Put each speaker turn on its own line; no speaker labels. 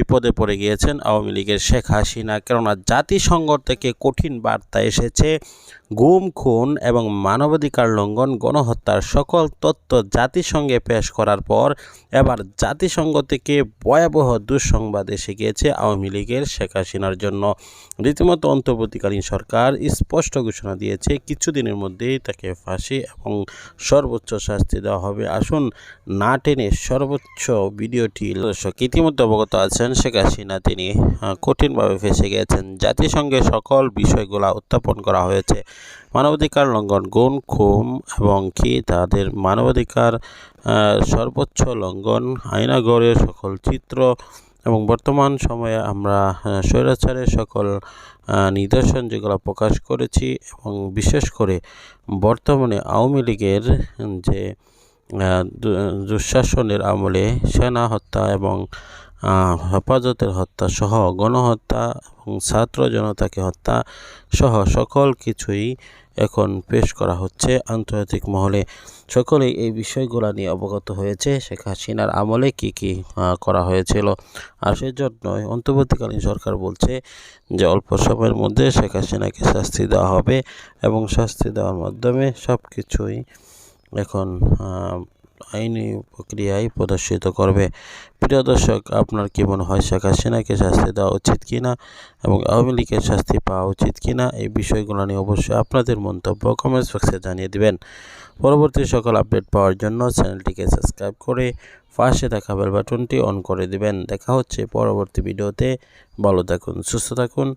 বিপদে পড়ে গিয়েছেন আওয়ামী লীগের শেখ হাসিনা। কেননা জাতিসংঘ থেকে কঠিন বার্তা এসেছে গুম, খুন এবং মানবাধিকার লঙ্ঘন, গণহত্যার সকল তথ্য জাতিসংঘে পেশ করার পর এবার জাতিসংঘ থেকে ভয়াবহ দুঃসংবাদ এসে গিয়েছে আওয়ামী লীগের শেখ হাসিনার জন্য। রীতিমতো অন্তর্বর্তীকালীন সরকার স্পষ্ট ঘোষণা দিয়েছে, কিছুদিনের মধ্যেই তাকে ফাঁসি এবং সর্বোচ্চ শাস্তি দেওয়া হবে। আসুন না টেনে সর্বোচ্চ ভিডিওটি দর্শক, ইতিমধ্যে অবগত আছেন শেখ হাসিনা, তিনি কঠিনভাবে ফেসে গিয়েছেন জাতিসংঘে সকল বিষয়গুলো উত্থাপন করা হয়েছে। মানবাধিকার লঙ্ঘন, গুণ খুম এবং কি তাদের মানবাধিকার সর্বোচ্চ লঙ্ঘন আয়নাগরের সকল চিত্র এবং বর্তমান সময়ে আমরা স্বৈরাচারের সকল নিদর্শন যেগুলো প্রকাশ করেছি এবং বিশেষ করে বর্তমানে আওয়ামী লীগের যে দুঃশাসনের আমলে সেনা হত্যা এবং হেফাজতের হত্যা সহ গণহত্যা এবং ছাত্র জনতাকে হত্যা সহ সকল কিছুই এখন পেশ করা হচ্ছে আন্তর্জাতিক মহলে। সকলেই এই বিষয়গুলো নিয়ে অবগত হয়েছে। শেখ হাসিনার আমলে কি কি করা হয়েছিল? আর সেজন্যই অন্তর্বর্তীকালীন সরকার বলছে যে অল্প সময়ের মধ্যে শেখ হাসিনাকে শাস্তি দেওয়া হবে এবং শাস্তি দেওয়ার মাধ্যমে সব কিছুই এখন আইনি প্রক্রিয়ায় প্রদর্শিত করবে। প্রিয় দর্শক, আপনার কি মনে হয় শেখ হাসিনাকে শাস্তি দেওয়া উচিত কিনা এবং আওয়ামী লীগের শাস্তি পাওয়া উচিত কিনা? এই বিষয়গুলো নিয়ে অবশ্যই আপনাদের মন্তব্য কমেন্টস বক্সে জানিয়ে দিবেন। পরবর্তী সকল আপডেট পাওয়ার জন্য চ্যানেলটিকে সাবস্ক্রাইব করে পাশে থাকা বেল বাটনটি অন করে দিবেন। দেখা হচ্ছে পরবর্তী ভিডিওতে। ভালো থাকুন, সুস্থ থাকুন।